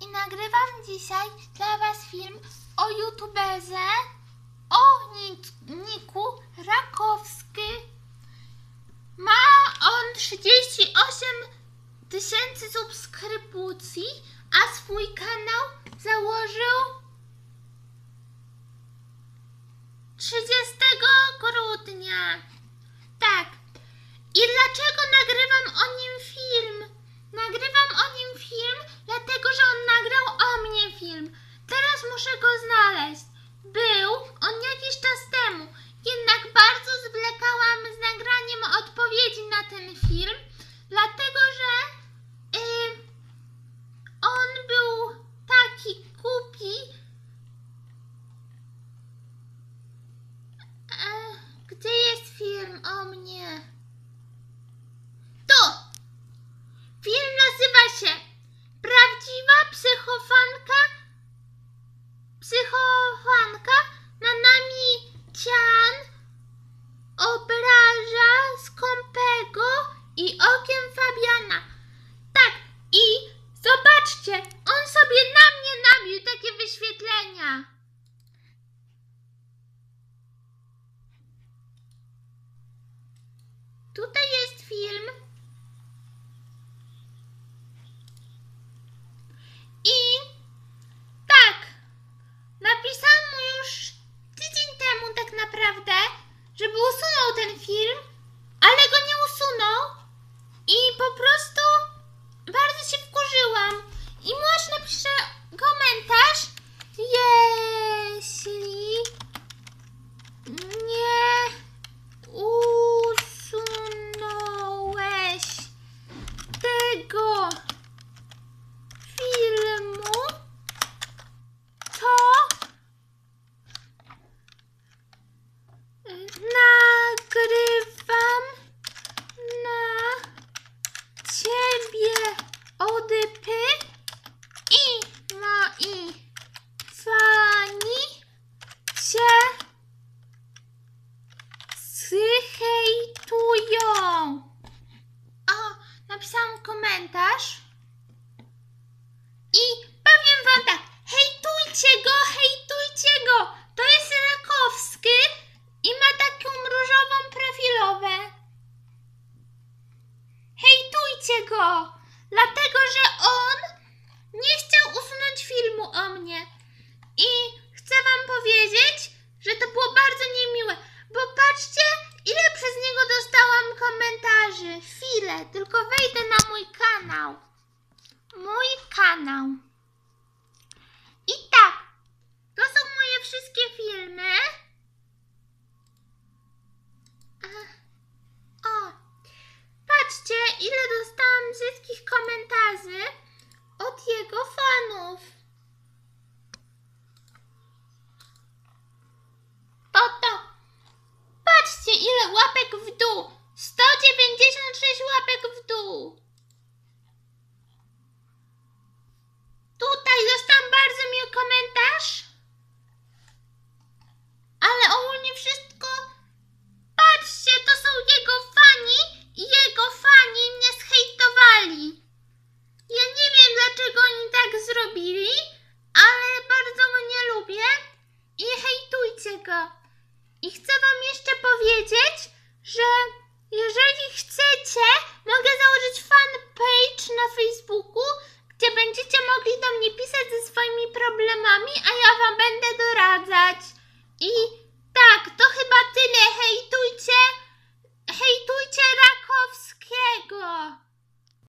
I nagrywam dzisiaj dla Was film o youtuberze o Niku Rakowski. Ma on 38 tysięcy subskrypcji, a swój kanał założył 30 grudnia. Tak. I dlaczego nagrywam o nim film? Nagrywam o nim film, dlatego że on nagrał o mnie film. Teraz muszę go znaleźć. Był on jakiś czas temu, jednak bardzo zwlekałam z nagraniem odpowiedzi na ten film, dlatego że y, on był taki Gdzie jest film o mnie? Tu! Film nazywa się po prostu bardzo się wkurzyłam. I może napiszę komentarz, jeśli nie usunąłeś tego zhejtują. O, napisałam komentarz. I powiem wam tak, hejtujcie go, hejtujcie go. To jest Rakowski i ma taką różową profilowę. Hejtujcie go, dlatego że on nie chciał usunąć filmu o mnie. I chcę wam powiedzieć, że to było bardzo niemiłe, bo patrzcie, ile przez niego dostałam komentarzy. Chwilę, tylko wejdę na mój kanał mój kanał. I tak, to są moje wszystkie filmy. Ech, O, patrzcie, ile wszystkich komentarzy od jego fanów. To to. Patrzcie, ile łapek w dół. 196 łapek w dół. Tutaj dostałam bardzo miły komentarz. Ale ogólnie wszystko. Patrzcie, to są jego fani i jego fani mnie zhejtowali. Ja nie wiem dlaczego oni tak zrobili, ale bardzo go nie lubię i hejtujcie go. I chcę wam jeszcze powiedzieć, że jeżeli chcecie, mogę założyć fanpage